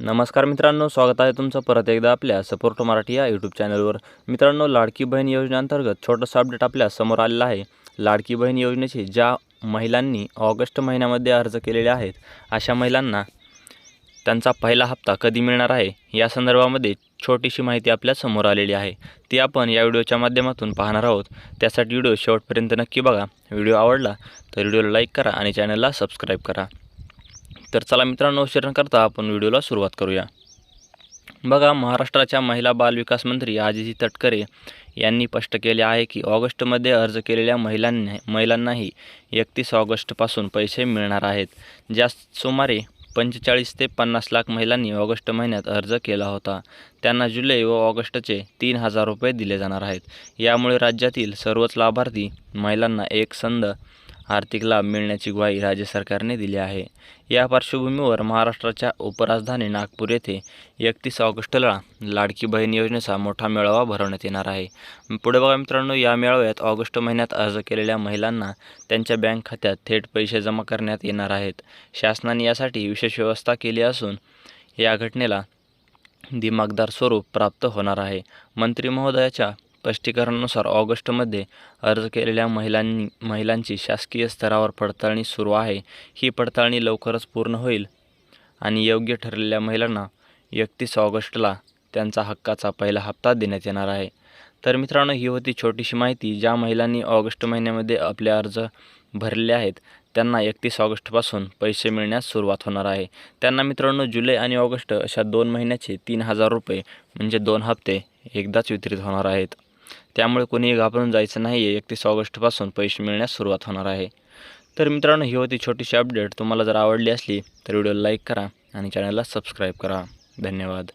नमस्कार मित्रांनो स्वागत आहे तुमचं परत एकदा आपल्या सपोर्ट मराठी या यूट्यूब चॅनलवर. मित्रांनो लाडकी बहीण योजनेअंतर्गत छोटंसं अपडेट आपल्यासमोर आलेलं आहे. लाडकी बहीण योजनेची ज्या महिलांनी ऑगस्ट महिन्यामध्ये अर्ज केलेले आहेत अशा महिलांना त्यांचा पहिला हप्ता कधी मिळणार आहे या संदर्भामध्ये छोटीशी माहिती आपल्यासमोर आलेली आहे. ती आपण या व्हिडिओच्या माध्यमातून पाहणार आहोत. त्यासाठी व्हिडिओ शेवटपर्यंत नक्की बघा. व्हिडिओ आवडला तर व्हिडिओला लाईक करा आणि चॅनलला सबस्क्राईब करा. तर चला मित्रांनो करता आपण व्हिडिओला सुरुवात करूया. बघा महाराष्ट्राच्या महिला बालविकास मंत्री आदिती तटकरे यांनी स्पष्ट केले आहे की ऑगस्टमध्ये अर्ज केलेल्या महिलांनी महिलांनाही एकतीस ऑगस्टपासून पैसे मिळणार आहेत. ज्या सुमारे पंचेचाळीस ते पन्नास लाख महिलांनी ऑगस्ट महिन्यात अर्ज केला होता त्यांना जुलै व ऑगस्टचे तीन हजार रुपये दिले जाणार आहेत. यामुळे राज्यातील सर्वच लाभार्थी महिलांना एक संद आर्थिक लाभ मिळण्याची ग्वाही राज्य सरकारने दिली आहे. या पार्श्वभूमीवर महाराष्ट्राच्या उपराजधानी नागपूर येथे एकतीस ऑगस्टला लाडकी बहीण योजनेचा मोठा मेळावा भरवण्यात येणार आहे. पुढे बघा मित्रांनो या मेळाव्यात ऑगस्ट महिन्यात अर्ज केलेल्या महिलांना त्यांच्या बँक खात्यात थेट पैसे जमा करण्यात येणार आहेत. शासनाने यासाठी विशेष व्यवस्था केली असून या घटनेला दिमागदार स्वरूप प्राप्त होणार आहे. मंत्री महोदयाच्या स्पष्टीकरणानुसार ऑगस्टमध्ये अर्ज केलेल्या महिलांनी महिलांची शासकीय स्तरावर पडताळणी सुरू आहे. ही पडताळणी लवकरच पूर्ण होईल आणि योग्य ठरलेल्या महिलांना एकतीस ऑगस्टला त्यांचा हक्काचा पहिला हप्ता देण्यात येणार आहे. तर मित्रांनो ही होती छोटीशी माहिती. ज्या महिलांनी ऑगस्ट महिन्यामध्ये आपले अर्ज भरले आहेत त्यांना एकतीस ऑगस्टपासून पैसे मिळण्यास सुरुवात होणार आहे. त्यांना मित्रांनो जुलै आणि ऑगस्ट अशा दोन महिन्याचे तीन हजार रुपये म्हणजे दोन हप्ते एकदाच वितरित होणार आहेत. त्यामुळे कोणीही घाबरून जायचं नाही आहे एकतीस ऑगस्टपासून पैसे मिळण्यास सुरुवात होणार आहे. तर मित्रांनो ही होती छोटीशी अपडेट. तुम्हाला जर आवडली असली तर व्हिडिओला लाईक करा आणि चॅनलला सबस्क्राईब करा. धन्यवाद.